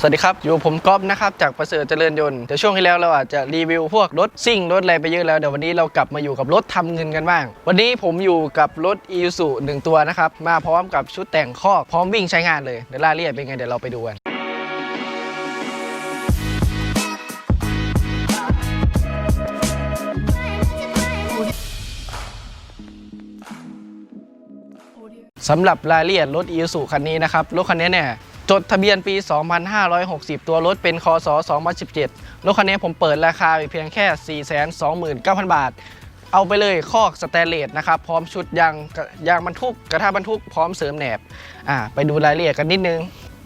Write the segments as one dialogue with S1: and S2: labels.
S1: สวัสดีครับ อยู่ผมก๊อฟนะครับ จากประเสริฐเจริญยนต์เดี๋ยวช่วงที่แล้วเราอาจจะรีวิวพวกรถซิ่ง รถอะไรไปเยอะแล้ว เดี๋ยววันนี้เรากลับมาอยู่กับรถทำเงินกันบ้าง วันนี้ผมอยู่กับรถ i ี s u หนึ่งตัวนะครับ มาพร้อมกับชุดแต่งคอกพร้อมวิ่งใช้งานเลย เดี๋ยวรายละเอียดเป็นไงเดี๋ยวเราไปดูกันสำหรับรายละเอียดรถ i ี s u คันนี้นะครับ รถคันนี้เนี่ย จดทะเบียนปี 2560 ตัวรถเป็นคศ2017 รถคันนี้ผมเปิดราคาเพียงแค่ 429,000 บาท เอาไปเลยคอกสแตนเลสนะครับ พร้อมชุดยางยางบรรทุกกระทะบรรทุกพร้อมเสริมแหนบอ่าไปดูรายละเอียดกันนิดนึง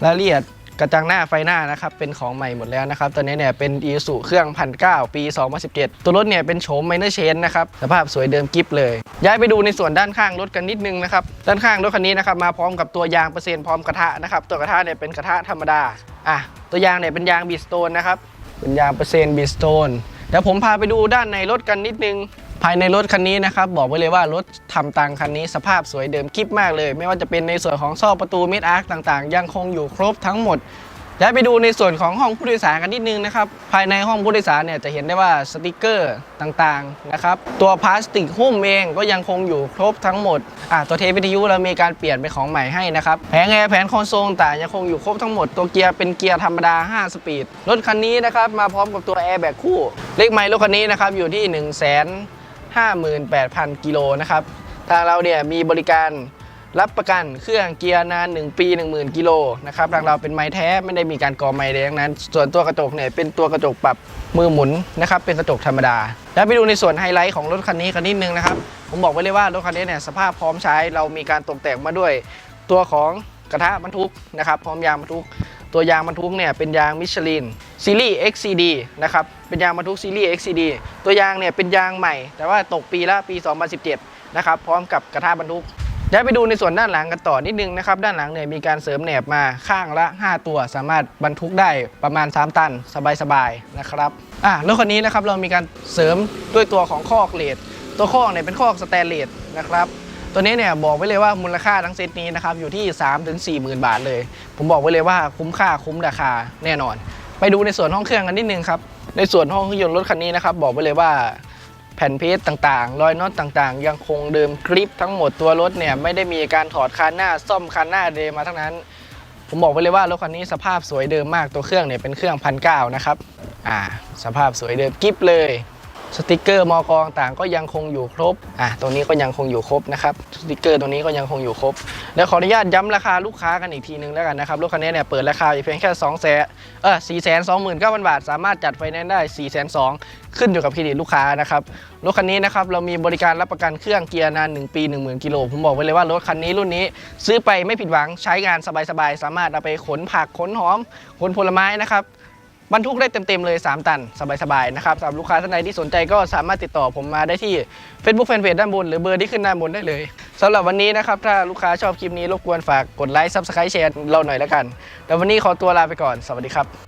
S1: รายละเอียด กระจังหน้าไฟหน้านะครับเป็นของใหม่หมดแล้วนะครับตัวนี้เนี่ยเป็น i ี s u เครื่องพันเปี 2017 ตัวรถเนี่ยเป็นโฉมไมเนอร์เชนนะครับสภาพสวยเดิมกิฟเลย ย้ายไปดูในส่วนด้านข้างรถกันนิดนึงนะครับด้านข้างรถคันนี้นะครับมาพร้อมกับตัวยางเปอร์เซ็นต์พร้อมกระทะนะครับตัวกระทะเนี่ยเป็นกระทะธรรมดาอะตัวยางเนี่ยเป็นยางบีสโตนนะครับเป็นยางเปอร์เซ็นต์บีสโตนเดี๋ยวผมพาไปดูด้านในรถกันนิดนึง ภายในรถคันนี้นะครับบอกไว้เลยว่ารถทำตังคันนี้สภาพสวยเดิมกิฟมากเลย ไม่ว่าจะเป็นในส่วนของซอกประตูมิดอาร์คต่างๆ ยังคงอยู่ครบทั้งหมดย้ายไปดูในส่วนของห้องผู้โดยสารกันนิดนึงนะครับ ภายในห้องผู้โดยสารเนี่ยจะเห็นได้ว่าสติกเกอร์ต่างๆนะครับ ตัวพลาสติกหุ้มเองก็ยังคงอยู่ครบทั้งหมดอะตัวเทปวิทยุเรามีการเปลี่ยนเป็นของใหม่ให้นะครับ แผงแอร์แผงคอนโซลต่างยังคงอยู่ครบทั้งหมด ตัวเกียร์เป็นเกียร์ธรรมดา 5 สปีด รถคันนี้นะครับมาพร้อมกับตัวแอร์แบกคู่ เลขไมล์รถคันนี้นะครับอยู่ที่1 5 8 0 0 0 กิโลนะครับ ทางเราเนี่ยมีบริการรับประกันเครื่องเกียร์นาน 1 ปี 10,000 กิโลนะครับทางเราเป็นไม้แท้ไม่ได้มีการกอไม้ใดทั้งนั้น ส่วนตัวกระจกเนี่ยเป็นตัวกระจกปรับมือหมุนนะครับเป็นกระจกธรรมดา แล้วไปดูในส่วนไฮไลท์ของรถคันนี้กันนิดนึงนะครับ ผมบอกไว้เลยว่ารถคันนี้เนี่ยสภาพพร้อมใช้เรามีการตกแต่งมาด้วย ตัวของกระทะบรรทุกนะครับพร้อมยางบรรทุก ตัวยางบรรทุกเนี่ยเป็นยางมิชลินซีรีส์ XCD นะครับ เป็นยางบรรทุกซีรีส์ XCD ตัวยางเนี่ยเป็นยางใหม่ แต่ว่าตกปีละปี 2017 นะครับ พร้อมกับกระทะบรรทุกย้ายไปดูในส่วนด้านหลังกันต่อนิดนึงนะครับ ด้านหลังเนี่ยมีการเสริมแหนบมาข้างละ 5 ตัว สามารถบรรทุกได้ประมาณ 3 ตัน สบายๆนะครับอะรถคันนี้นะครับเรามีการเสริมด้วยตัวของคอกเลดตัวคอกเนี่ยเป็นคอกสแตนเลสนะครับ ตัวนี้เนี่ยบอกไว้เลยว่ามูลค่าทั้งเซตนี้นะครับอยู่ที่3ถึง4หมื่นบาทเลย ผมบอกไว้เลยว่าคุ้มค่าคุ้มราคาแน่นอน ไปดูในส่วนห้องเครื่องกันนิดนึงครับในส่วนห้องเครื่องยนต์รถคันนี้นะครับบอกไว้เลยว่าแผ่นเพจต่างๆ รอยน็อตต่างๆ ยังคงเดิมคลิปทั้งหมดตัวรถเนี่ยไม่ได้มีการถอดคันหน้าซ่อมคันหน้าเดมาทั้งนั้น ผมบอกไว้เลยว่ารถคันนี้สภาพสวยเดิมมากตัวเครื่องเนี่ยเป็นเครื่องพันเก้านะครับอ่าสภาพสวยเดิมกิฟเลย สติกเกอร์มอกองต่างก็ยังคงอยู่ครบ อะตรงนี้ก็ยังคงอยู่ครบนะครับ สติกเกอร์ตรงนี้ก็ยังคงอยู่ครบ แล้วขออนุญาตย้ำราคาลูกค้ากันอีกทีนึงแล้วกันนะครับ รถคันนี้เนี่ยเปิดราคาอยู่เพียงแค่2แสนเออ4 2 9 0 0 0บาท สามารถจัดไฟแนนซ์ได้4 2 0 0 0ขึ้นอยู่กับเครดิตลูกค้านะครับ รถคันนี้นะครับเรามีบริการรับประกันเครื่องเกียร์นาน 1 ปี 10,000กิโล ผมบอกไว้เลยว่ารถคันนี้รุ่นนี้ ซื้อไปไม่ผิดหวัง ใช้งานสบายๆ สามารถเอาไปขนผัก ขนหอม ขนผลไม้นะครับ บรรทุกได้เต็มๆเลย 3 ตัน สบายๆนะครับสำหรับลูกค้าท่านใดที่สนใจก็สามารถติดต่อผมมาได้ที่ Facebook Fanpage ด้านบน หรือเบอร์ที่ขึ้นด้านบนได้เลยสำหรับวันนี้นะครับ ถ้าลูกค้าชอบคลิปนี้รบกวนฝากกดไลค์ซับสไครต์แชร์เราหน่อยแล้วกันแล้ววันนี้ขอตัวลาไปก่อน สวัสดีครับ